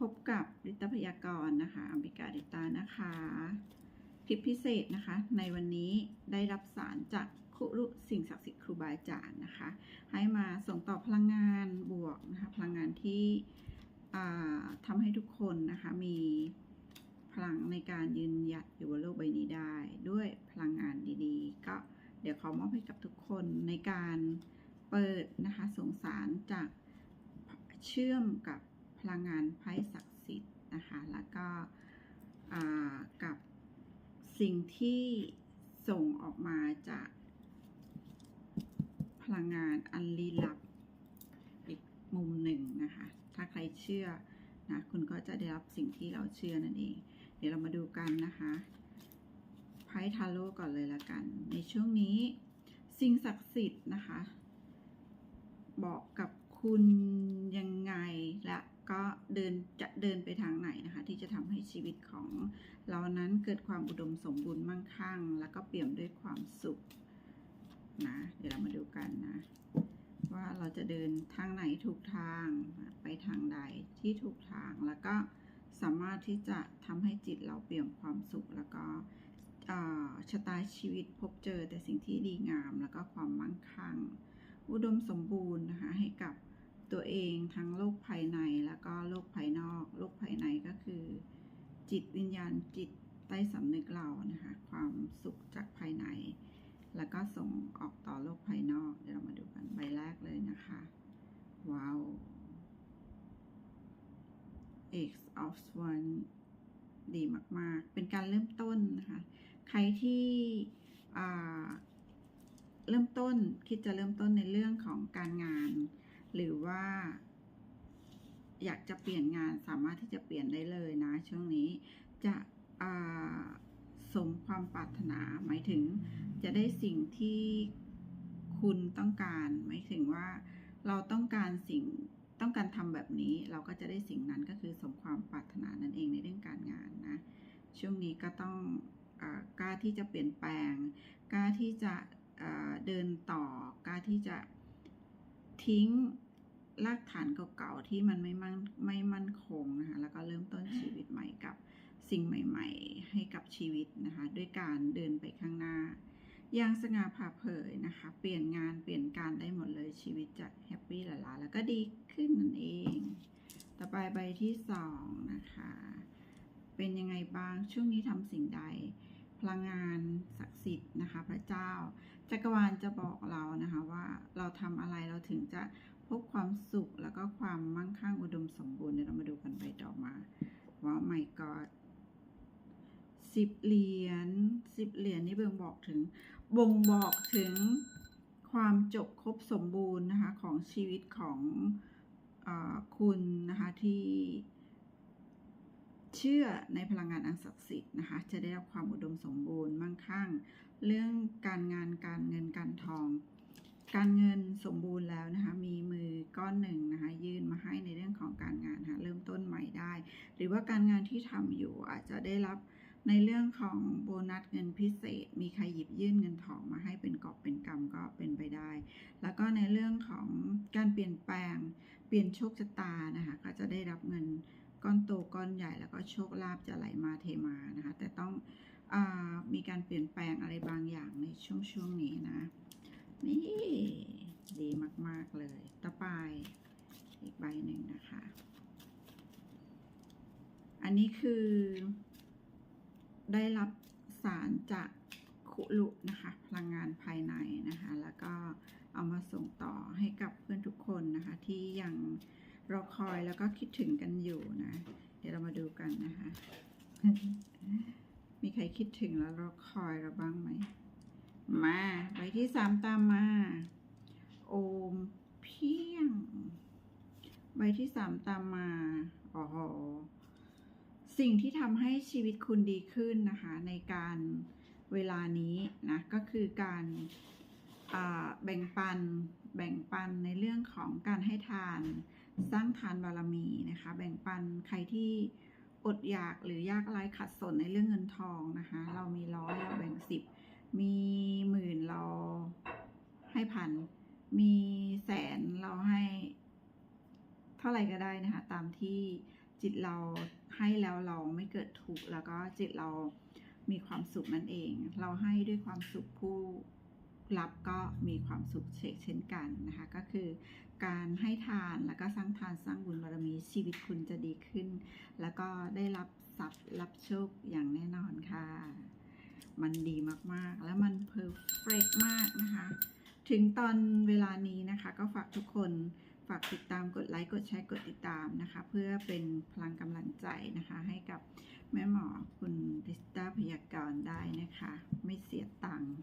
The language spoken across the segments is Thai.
พบกับริตพยากรณ์นะคะอัมบิกาดิตานะคะคลิปพิเศษนะคะ ในวันนี้ได้รับสารจากครุรุสิ่งศักดิ์สิทธิ์ครูบาอาจารย์นะคะ ให้มาส่งต่อพลังงานบวกนะคะ พลังงานที่ทำให้ทุกคนนะคะ มีพลังในการยืนหยัดอยู่บนโลกใบนี้ได้ ด้วยพลังงานดีๆ ก็เดี๋ยวขอมอบให้กับทุกคนในการเปิดนะคะส่งสารจากเชื่อมกับ พลังงานไพ่ศักดิ์สิทธิ์นะคะ แล้วก็กับสิ่งที่ส่งออกมาจากพลังงานอันลี้ลับอีกมุมหนึ่งนะคะ ถ้าใครเชื่อนะคุณก็จะได้รับสิ่งที่เราเชื่อนั่นเอง เดี๋ยวเรามาดูกันนะคะไพ่ทาโร่ก่อนเลยละกัน ในช่วงนี้สิ่งศักดิ์สิทธิ์นะคะ บอกกับคุณยังไงและ ก็เดินจะเดินไปทางไหนนะคะ ที่จะทำให้ชีวิตของเรานั้นเกิดความอุดมสมบูรณ์มั่งคั่ง แล้วก็เปี่ยมด้วยความสุขนะเดี๋ยวเรามาดูกันนะ ว่าเราจะเดินทางไหนถูกทางไปทางใดที่ถูกทางแล้วก็สามารถที่จะทำให้จิตเราเปี่ยมความสุขแล้วก็ชะตาชีวิตพบเจอแต่สิ่งที่ดีงาม แล้วก็ความมั่งคั่ง อุดมสมบูรณ์นะคะให้กับ ตัวเองทั้งโลกภายในแล้วก็โลกภายนอก โลกภายในก็คือ จิตวิญญาณจิตใต้สำนึกเรานะคะ ความสุขจากภายใน แล้วก็ส่งออกต่อโลกภายนอกเดี๋ยวเรามาดูกันใบแรกเลยนะคะ ว้าว X of Swan ดีมาก ๆ เป็นการเริ่มต้นนะคะ ใครที่เริ่มต้นคิดจะเริ่มต้นในเรื่องของการงาน หรือว่า อยากจะเปลี่ยนงานสามารถที่จะเปลี่ยนได้เลยนะ ช่วงนี้จะอ่าสมความปรารถนาหมายถึงจะได้สิ่งที่คุณต้องการ หมายถึงว่าเราต้องการสิ่งต้องการทำแบบนี้เราก็จะได้สิ่งนั้นก็คือสมความปรารถนานั่นเองในเรื่องการงานนะ ช่วงนี้ก็ต้องอากล้าที่จะเปลี่ยนแปลง กล้าที่จะอ่าเดินต่อ กล้าที่จะทิ้ง รากฐานเก่าๆที่มันไม่มั่นไม่มั่นคงนะคะแล้วก็เริ่มต้นชีวิตใหม่กับสิ่งใหม่ ๆ ให้กับชีวิตนะคะด้วยการเดินไปข้างหน้าอย่างสง่าผ่าเผยนะคะ เปลี่ยนงานเปลี่ยนการได้หมดเลยชีวิตจะแฮปปี้หลาแล้วก็ดีขึ้นนั่นเอง ต่อไปใบที่สองนะคะ เป็นยังไงบ้างช่วงนี้ทำสิ่งใดพลังงานศักดิ์สิทธิ์นะคะ พระเจ้าจักรวาลจะบอกเรานะคะว่าเราทำอะไรเราถึงจะ พบความสุขแล้วก็ความมั่งคั่งอุดมสมบูรณ์เดี๋ยวเรามาดูกันใบต่อมาว่าไม่กอดสิบเหรียญสิบเหรียญนี่เบ่งบอกถึง บ่งบอกถึงความจบครบสมบูรณ์นะคะของชีวิตของอคุณนะคะที่เชื่อในพลังงานอันศักดิ์สิทธิ์นะคะ จะได้รับความอุดมสมบูรณ์มั่งคั่ง เรื่องการงานการเงินการทอง การเงินสมบูรณ์แล้วนะคะมีมือก้อนหนึ่งนะคะยื่นมาให้ในเรื่องของการงานค่ะเริ่มต้นใหม่ได้ หรือว่าการงานที่ทำอยู่อาจจะได้รับในเรื่องของโบนัสเงินพิเศษ มีใครหยิบยื่นเงินทองมาให้เป็นกอบเป็นกำก็เป็นไปได้ แล้วก็ในเรื่องของการเปลี่ยนแปลง เปลี่ยนโชคชะตานะคะก็จะได้รับเงินก้อนโตก้อนใหญ่แล้วก็โชคลาภจะไหลมาเทมานะคะแต่ต้องอมีการเปลี่ยนแปลงอะไรบางอย่างในช่วงช่วงนี้นะ นี่ดีมาก ๆ เลย ต่อไปอีกใบหนึ่งนะคะ อันนี้คือ ได้รับสารจากคุรุนะคะ พลังงานภายในนะคะ แล้วก็เอามาส่งต่อให้กับเพื่อนทุกคนนะคะ ที่ยังรอคอยแล้วก็คิดถึงกันอยู่นะ เดี๋ยวเรามาดูกันนะคะ มีใครคิดถึงแล้วรอคอยเราบ้างไหม มาใบที่สามตามมา โอมเพียง ใบที่สามตามมาอ้โหสิ่งที่ทำให้ชีวิตคุณดีขึ้นนะคะ ในการเวลานี้นะ ก็คือการแบ่งปันแบ่งปันในเรื่องของการให้ทานสร้างทานบารมีนะคะ แบ่งปันใครที่อดอยากหรือยากไร้ขัดสนในเรื่องเงินทองนะคะ เรามีร้อยเราแบ่งสิบ มีหมื่นเราให้พัน มีแสนเราให้ เท่าไหร่ก็ได้นะคะ ตามที่จิตเราให้แล้วเราไม่เกิดทุกข์แล้วก็จิตเรามีความสุขนั่นเอง เราให้ด้วยความสุขผู้รับก็มีความสุขเช่นกันนะคะ ก็คือการให้ทานแล้วก็สร้างทานสร้างบุญบารมีชีวิตคุณจะดีขึ้น แล้วก็ได้รับทรัพย์รับโชคอย่างแน่นอนค่ะ มันดีมากๆ แล้วมันเพอร์เฟกมากนะคะ ถึงตอนเวลานี้นะคะ ก็ฝากทุกคนฝากติดตามกดไลค์กดแชร์กดติดตามนะคะ เพื่อเป็นพลังกำลังใจนะคะ ให้กับแม่หมอคุณดิสตาพยากรณ์ได้นะคะ ไม่เสียตังค์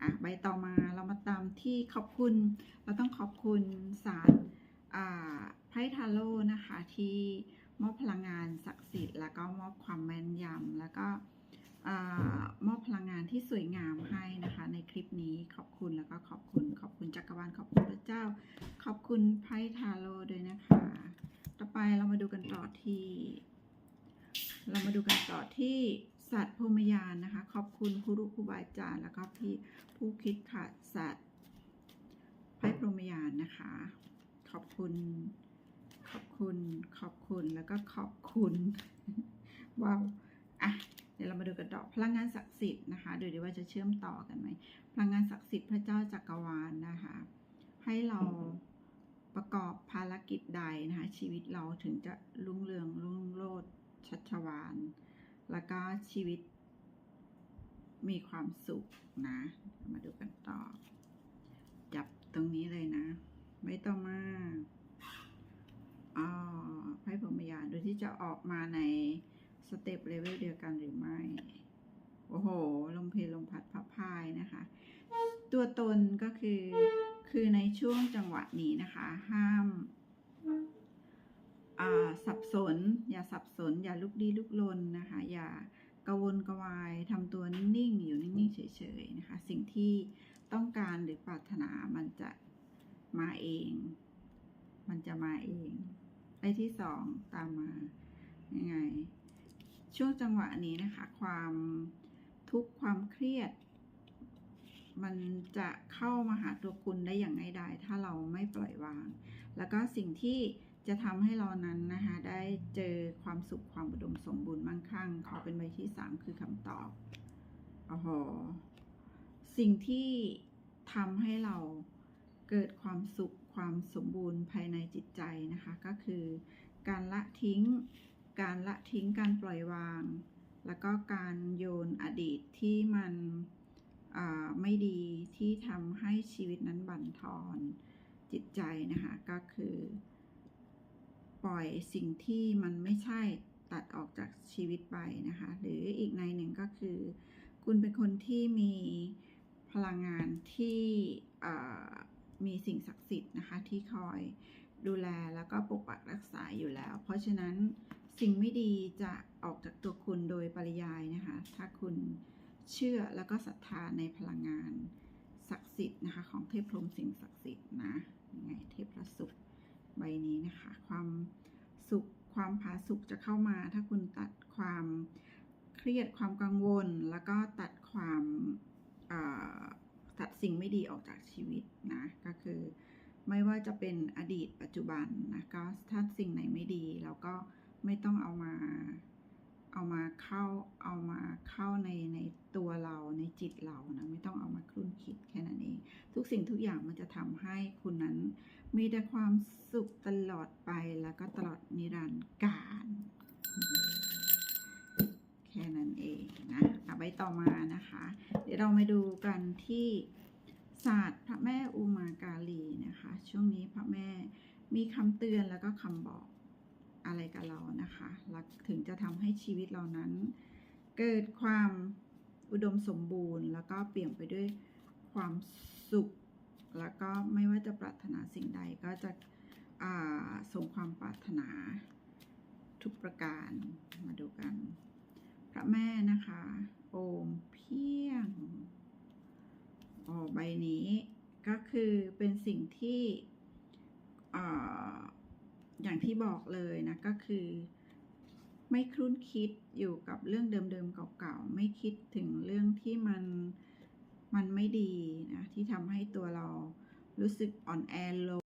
อะใบต่อมาเรามาตามที่ขอบคุณ เราต้องขอบคุณศาลอ่าไพ่ทาโร่นะคะที่มอบพลังงานศักดิ์สิทธิ์แล้วก็มอบความแม่นยำแล้วก็ มอบพลังงานที่สวยงามให้นะคะ ในคลิปนี้ขอบคุณแล้วก็ขอบคุณ ขอบคุณจักรวาลขอบคุณพระเจ้า ขอบคุณไพ่ทาโร่ด้วยนะคะ ต่อไปเรามาดูกันต่อที่ เรามาดูกันต่อที่สัตว์พรมยานนะคะ ขอบคุณครูครูบาอาจารย์แล้วก็พี่ผู้คิดค่ะสัตว์ไพ่พรหมยานนะคะ ขอบคุณ ขอบคุณ ขอบคุณแล้วก็ขอบคุณว้าวอะ ดี๋ยวเรามาดูกันต่อพลังงานศักดิ์สิทธิ์นะคะดูดีว่าจะเชื่อมต่อกันไหมพลังงานศักดิ์สิทธิ์พระเจ้าจักรวาลนะคะ ให้เราประกอบภารกิจใดนะคะ ชีวิตเราถึงจะรุ่งเรืองรุ่งโรจน์ชัชวานแล้วก็ชีวิตมีความสุขนะ มาดูกันต่อ จับตรงนี้เลยนะ ไม่ต้องมาอ๋อไพ่พรมยานดูที่จะออกมาใน สเต็ปเลเวลเดียวกันหรือไม่ โอ้โห ลมเพลลมพัดพับพายนะคะ ตัวตนก็คือ คือในช่วงจังหวะนี้นะคะ ห้ามอ่าสับสน อย่าสับสน อย่าลุกลี้ลุกลนนะคะ อย่ากระวนกระวายทำตัวนิ่งๆ อยู่นิ่งๆ เฉยๆนะคะ สิ่งที่ต้องการหรือปรารถนามันจะมาเอง มันจะมาเองไอ้ที่สองตามมายังไง ช่วงจังหวะนี้นะคะ ความทุกข์ความเครียด มันจะเข้ามาหาตัวคุณได้อย่างง่ายดายถ้าเราไม่ปล่อยวาง แล้วก็สิ่งที่จะทำให้เรานั้นนะคะ ได้เจอความสุขความอุดมสมบูรณ์มั่งคั่ง ขอเป็นใบที่สามคือคำตอบโอ้โหสิ่งที่ทำให้เราเกิดความสุขความสมบูรณ์ภายในจิตใจนะคะ ก็คือการละทิ้ง การละทิ้งการปล่อยวาง แล้วก็การโยนอดีตที่มันไม่ดีที่ทำให้ชีวิตนั้นบั่นทอนจิตใจนะคะ ก็คือ ปล่อยสิ่งที่มันไม่ใช่ตัดออกจากชีวิตไปนะคะ หรืออีกในหนึ่งก็คือ คุณเป็นคนที่มีพลังงานที่มีสิ่งศักดิ์สิทธิ์นะคะที่คอยดูแลแล้วก็ปกปักรักษาอยู่แล้ว เพราะฉะนั้นสิ่งไม่ดีจะออกจากตัวคุณโดยปริยายนะคะ ถ้าคุณเชื่อแล้วก็ศรัทธาในพลังงานศักดิ์สิทธิ์นะคะของเทพพรหมสิ่งศักดิ์สิทธิ์นะยังไงเทพพระศุกร์ใบนี้นะคะ ความสุขความผาสุกจะเข้ามา ถ้าคุณตัดความเครียดความกังวล แล้วก็ตัดความตัดสิ่งไม่ดีออกจากชีวิตนะก็คือไม่ว่าจะเป็นอดีตปัจจุบันนะก็ถ้าสิ่งไหนไม่ดีเราก็ ไม่ต้องเอามา เอามาเข้าเอามาเข้าในในตัวเราในจิตเรานะไม่ต้องเอามาคลุ่นคิดแค่นั้นเอง ทุกสิ่งทุกอย่างมันจะทำให้คุณนั้น มีแต่ความสุขตลอดไปแล้วก็ตลอดนิรันดร์กาลแค่นั้นเองนะเอาไปต่อมานะคะ เดี๋ยวเรามาดูกันที่ศาสตร์พระแม่อุมากาลีนะคะ ช่วงนี้พระแม่มีคำเตือนแล้วก็คำบอก อะไรกับเรานะคะแล้วถึงจะทำให้ชีวิตเรานั้น เกิดความอุดมสมบูรณ์ แล้วก็เปลี่ยนไปด้วยความสุข แล้วก็ไม่ว่าจะปรารถนาสิ่งใดก็จะอ่าสมความปรารถนาทุกประการมาดูกัน พระแม่นะคะ โอมเพียงโอ้ใบนี้ก็คือเป็นสิ่งที่ อย่างที่บอกเลยนะก็คือ ไม่ครุ่นคิดอยู่กับเรื่องเดิมๆเก่าๆ ไม่คิดถึงเรื่องที่มันมันไม่ดีนะที่ทำให้ตัวเรารู้สึกอ่อนแอล